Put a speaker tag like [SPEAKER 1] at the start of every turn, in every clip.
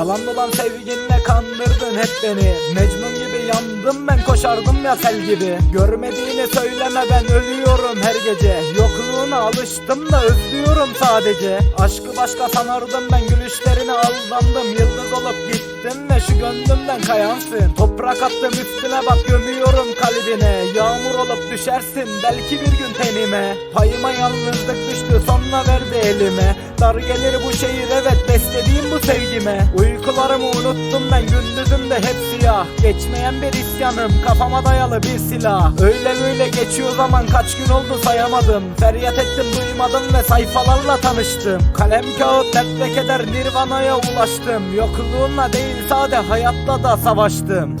[SPEAKER 1] Yalan dolan sevginle kandırdın hep beni. Mecnun gibi yandım ben koşardım ya sel gibi. Görmediğini söyleme ben ölüyorum her gece. Yokluğuna alıştım da özlüyorum sadece. Aşkı başka sanardım ben gülüşlerine aldandım. Yıldız olup gittin ve şu gönlümden kayansın. Toprak attım üstüne bak gömüyorum kalbine. Yağmur olup düşersin belki bir gün tenime. Payıma yalnızlık düştü sonra verdi elime. Dar gelir bu şehir evet beslediğim bu sevgime. Uykularımı unuttum ben gündüzüm de hep siyah. Geçmeyen bir isyanım kafama dayalı bir silah. Öyle böyle geçiyor zaman kaç gün oldu sayamadım. Feryat ettim duymadım ve sayfalarla tanıştım. Kalem kağıt dert ve keder nirvanaya ulaştım. Yokluğunla değil sade hayatla da savaştım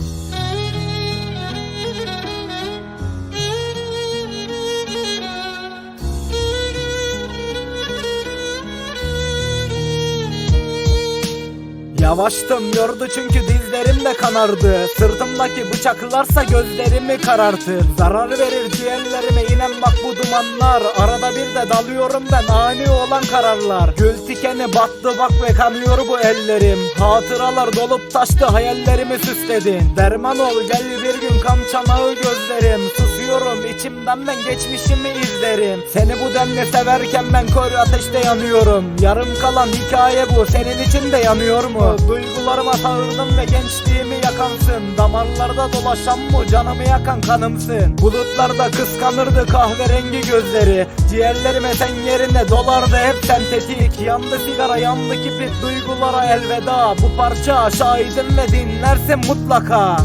[SPEAKER 1] Yavaştım yordu çünkü dizlerim de kanardı. Sırtımdaki bıçaklarsa gözlerimi karartır. Zarar verir ciğerlerime inen bak bu dumanlar. Arada bir de dalıyorum ben ani olan kararlar. Gül tikeni battı bak ve kanıyor bu ellerim. Hatıralar dolup taştı hayallerimi süsledin. Derman ol gel bir gün kan çanağı gözlerim Susuyorum içimden ben geçmişimi izlerim. Seni bu denli severken ben kör ateşte yanıyorum. Yarım kalan hikaye bu senin için de yanıyor mu? Duygularıma sağırdım ve gençliğimi yakansın. Damarlarda dolaşan bu canımı yakan kanımsın. Bulutlarda kıskanırdı kahverengi gözleri. Ciğerlerime sen yerine dolardı hep sentetik. Yandı sigara yandı kibrit duygulara elveda. Bu parça şahidim ve dinlersin mutlaka